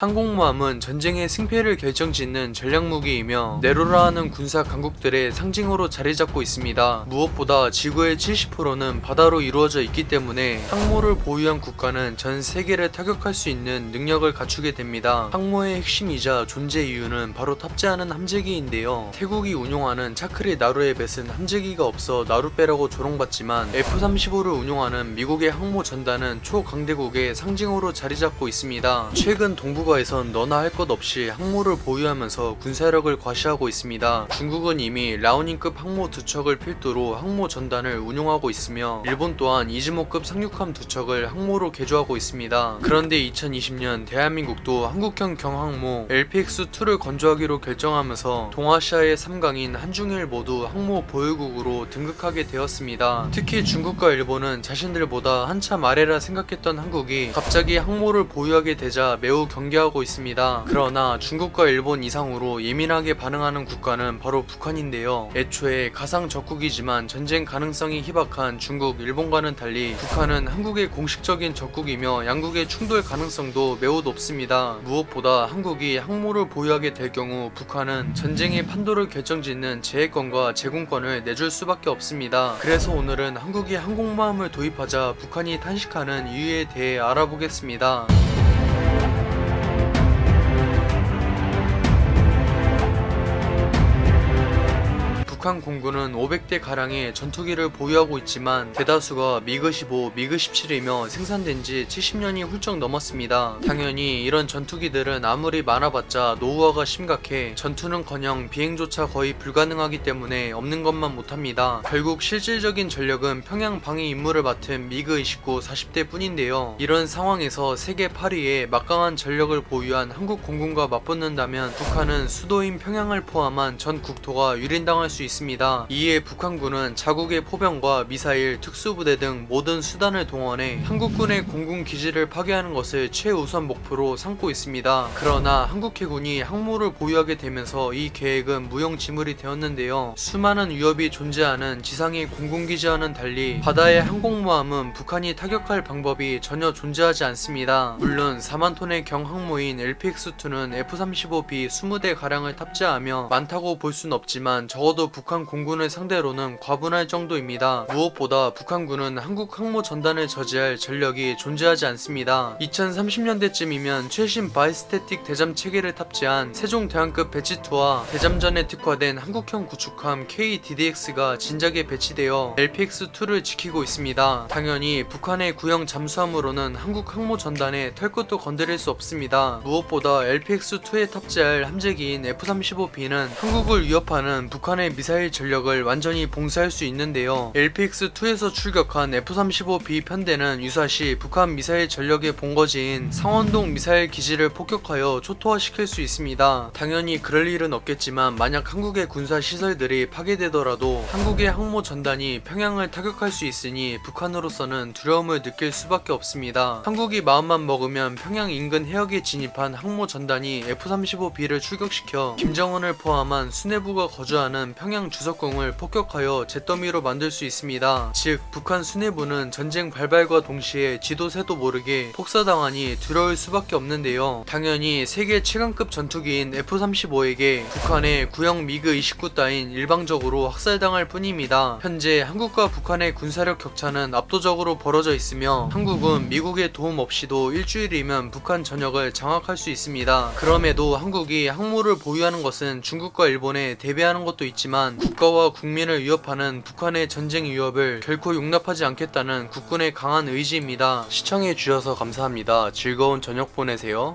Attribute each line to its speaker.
Speaker 1: 항공모함은 전쟁의 승패를 결정짓는 전략무기이며 네로라 하는 군사 강국들의 상징으로 자리 잡고 있습니다. 무엇보다 지구의 70%는 바다로 이루어져 있기 때문에 항모를 보유한 국가는 전 세계를 타격할 수 있는 능력을 갖추게 됩니다. 항모의 핵심이자 존재 이유는 바로 탑재하는 함재기인데요. 태국이 운용하는 차크리 나루의 뱃은 함재기가 없어 나루배라고 조롱받지만 F-35를 운용하는 미국의 항모 전단은 초강대국의 상징으로 자리 잡고 있습니다. 최근 동북 아에선 너나 할 것 없이 항모를 보유하면서 군사력을 과시하고 있습니다. 중국은 이미 라오닝급 항모 두 척을 필두로 항모 전단을 운용하고 있으며 일본 또한 이즈모급 상륙함 두 척을 항모로 개조하고 있습니다. 그런데 2020년 대한민국도 한국형 경항모 LPX-2를 건조하기로 결정하면서 동아시아의 3강인 한중일 모두 항모 보유국으로 등극하게 되었습니다. 특히 중국과 일본은 자신들보다 한참 아래라 생각했던 한국이 갑자기 항모를 보유하게 되자 매우 경계 하고 있습니다. 그러나 중국과 일본 이상으로 예민하게 반응하는 국가는 바로 북한인데요. 애초에 가상 적국이지만 전쟁 가능성이 희박한 중국, 일본과는 달리 북한은 한국의 공식적인 적국이며 양국의 충돌 가능성도 매우 높습니다. 무엇보다 한국이 항모를 보유하게 될 경우 북한은 전쟁의 판도를 결정짓는 제해권과 제공권을 내줄 수밖에 없습니다. 그래서 오늘은 한국이 항공모함을 도입하자 북한이 탄식하는 이유에 대해 알아보겠습니다. 북한 공군은 500대 가량의 전투기를 보유하고 있지만 대다수가 미그-15, 미그-17이며 생산된 지 70년이 훌쩍 넘었습니다. 당연히 이런 전투기들은 아무리 많아봤자 노후화가 심각해 전투는커녕 비행조차 거의 불가능하기 때문에 없는 것만 못합니다. 결국 실질적인 전력은 평양 방위 임무를 맡은 미그-29 40대 뿐인데요. 이런 상황에서 세계 8위의 막강한 전력을 보유한 한국 공군과 맞붙는다면 북한은 수도인 평양을 포함한 전 국토가 유린당할 수 있습니다. 이에 북한군은 자국의 포병과 미사일, 특수부대 등 모든 수단을 동원해 한국군의 공군 기지를 파괴하는 것을 최우선 목표로 삼고 있습니다. 그러나 한국 해군이 항모를 보유하게 되면서 이 계획은 무용지물이 되었는데요. 수많은 위협이 존재하는 지상의 공군기지와는 달리 바다의 항공모함은 북한이 타격할 방법이 전혀 존재하지 않습니다. 물론 4만 톤의 경항모인 LPX-2는 F-35B 20대 가량을 탑재하며 많다고 볼 순 없지만 적어도 북한 공군을 상대로는 과분할 정도입니다. 무엇보다 북한군은 한국 항모 전단을 저지할 전력이 존재하지 않습니다. 2030년대쯤이면 최신 바이스태틱 대잠 체계를 탑재한 세종대왕급 배치2와 대잠전에 특화된 한국형 구축함 KDDX가 진작에 배치되어 LPX-2를 지키고 있습니다. 당연히 북한의 구형 잠수함으로는 한국 항모 전단에 털끝도 건드릴 수 없습니다. 무엇보다 LPX-2에 탑재할 함재기인 F-35B는 한국을 위협하는 북한의 미사일 전력을 완전히 봉쇄할 수 있는데요. LPX-2에서 출격한 F-35B 편대는 유사시 북한 미사일 전력의 본거지인 상원동 미사일 기지를 폭격하여 초토화시킬 수 있습니다. 당연히 그럴 일은 없겠지만 만약 한국의 군사 시설들이 파괴되더라도 한국의 항모 전단이 평양을 타격할 수 있으니 북한으로서는 두려움을 느낄 수밖에 없습니다. 한국이 마음만 먹으면 평양 인근 해역에 진입한 항모 전단이 F-35B를 출격시켜 김정은을 포함한 수뇌부가 거주하는 평양 주석궁을 폭격하여 잿더미로 만들 수 있습니다. 즉 북한 수뇌부는 전쟁 발발과 동시에 지도 새도 모르게 폭사당하니 두려울 수밖에 없는데요. 당연히 세계 최강급 전투기인 F-35에게 북한의 구형 미그 29 따윈 일방적으로 학살당할 뿐입니다. 현재 한국과 북한의 군사력 격차는 압도적으로 벌어져 있으며 한국은 미국의 도움 없이도 일주일이면 북한 전역을 장악할 수 있습니다. 그럼에도 한국이 항모를 보유하는 것은 중국과 일본에 대비하는 것도 있지만 국가와 국민을 위협하는 북한의 전쟁 위협을 결코 용납하지 않겠다는 국군의 강한 의지입니다. 시청해 주셔서 감사합니다. 즐거운 저녁 보내세요.